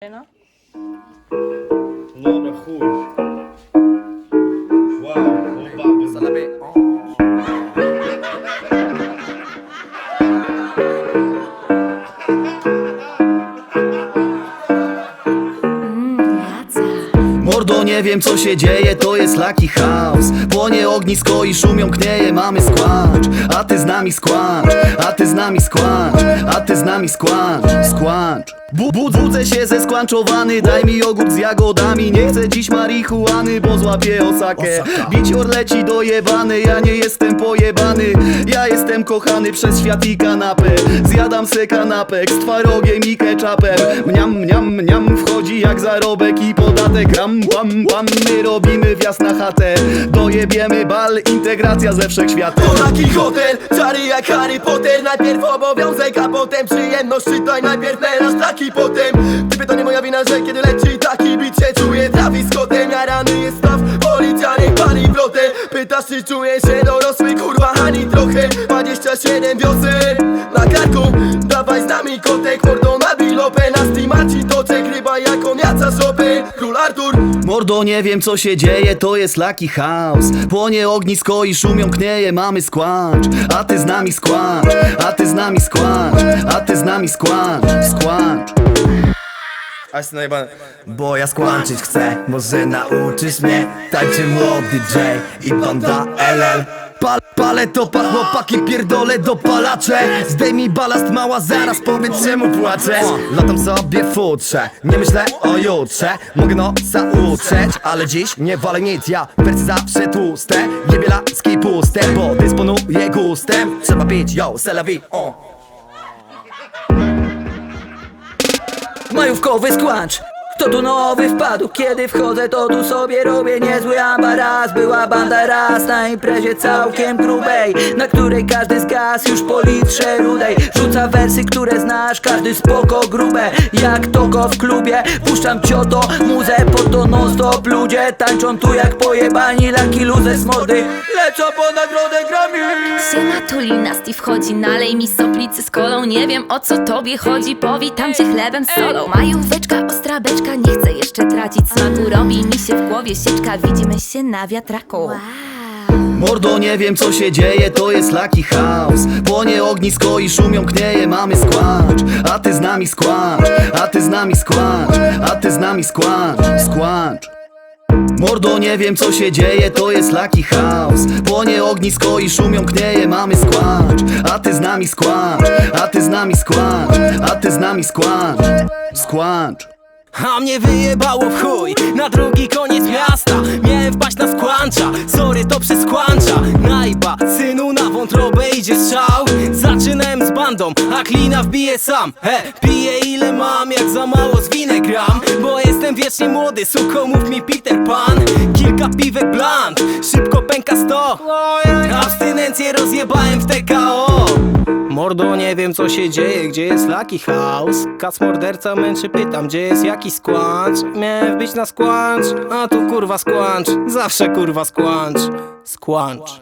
No. No dobra, chuj. Wow, o baby. Salaby. O. Mordo, nie wiem co się dzieje, to jest Lucky House Płonie ognisko i szumią knieje, mamy skłacz A ty z nami skłacz, a ty z nami skłacz A ty z nami skłacz, skłacz Bu bu budzę się ze skłanczowany, daj mi jogurt z jagodami. Nie chcę dziś marihuany, bo złapię osakę. Bicior leci dojebany, ja nie jestem pojebany. Ja jestem kochany przez świat i kanapę. Zjadam se kanapek z twarogiem i ketchupem Mniam, mniam, mniam, wchodzi jak zarobek i podatek. Ram, pam, pam, my robimy wjazd na chatę. Dojebiemy bal, integracja ze wszechświatem. To taki hotel, czary jak Harry Potter. Najpierw obowiązek, a potem przyjemność. Czytaj najpierw melanż, taki potem. Typy to nie moja wina, że kiedy leci taki bit się czuję Travis Scottem, jarany jest staw Policja niech pali wrotę Pytasz czy czuję się dorosły, kurwa ani trochę. 27 wiosen na karku. Dawaj z nami kotek, mordo na bilopę. Na toczek, ryba jaca szopy Król Artur. Mordo, nie wiem co się dzieje, to jest Lucky House. Płonie ognisko i szumią knieje, mamy skłacz. A ty z nami skłacz, a ty z nami skłacz A ty z nami skłacz, skłacz. A jestem najebany. Bo ja skłamczyć chcę Może nauczysz mnie Tańczy młody J i banda LL palę to pa, chłopaki pierdolę dopalacze. Zdejmij balast mała zaraz powiedz czemu płaczesz Latam sobie futrze Nie myślę o jutrze. Mogę nosa utrzeć Ale dziś nie walę nic. Ja wersy zawsze tłuste Jebie laski puste Bo dysponuję gustem. Trzeba pić yo, vie oh. Majówkowy skłacz kto tu nowy wpadł? Kiedy wchodzę to tu sobie robię niezły ambaras Była banda raz na imprezie całkiem grubej Na której każdy zgasł już po litrze rudej. Rzuca wersy, które znasz, każdy spoko grube. Jak toko w klubie, puszczam cioto Muzę pod to non stop. Ludzie Tańczą tu jak pojebani laki luze z mody Lecą po nagrodę Grammy Siema Tulina, Steve wchodzi, nalej mi soplicy z kolą. Nie wiem o co tobie chodzi, powitam cię chlebem z solą. Majóweczka, ostra nie chcę jeszcze tracić smaku. Robi mi się w głowie sieczka, widzimy się na wiatraku. Mordo, nie wiem co się dzieje, to jest Lucky House. Płonie ognisko i szumią knieje, mamy skłacz. A ty z nami skłacz, a ty z nami skłacz A ty z nami skłacz, skłacz. Mordo, nie wiem co się dzieje, to jest Lucky House. Płonie ognisko i szumią knieje, mamy skłacz. A ty z nami skłacz, a ty z nami skłacz A ty z nami skłacz, skłacz A mnie wyjebało w chuj Na drugi koniec miasta. Miałem wpaść na skłancza Sorry to przez kłancza Najba, synu na wątrobę idzie strzał. Zaczynałem z bandą A klina wbije sam. He, piję ile mam Jak za mało zwinę gram Bo jestem wiecznie młody Suko mów mi Peter Pan. Kilka piwek bland Szybko pęka sto. Abstynencję rozjebałem w TKO Mordo, nie wiem co się dzieje, gdzie jest Lucky House? Kac morderca męczy, pytam, gdzie jest jaki skłacz Miałem wbić na skłacz, a tu kurwa skłacz Zawsze kurwa skłacz Skłacz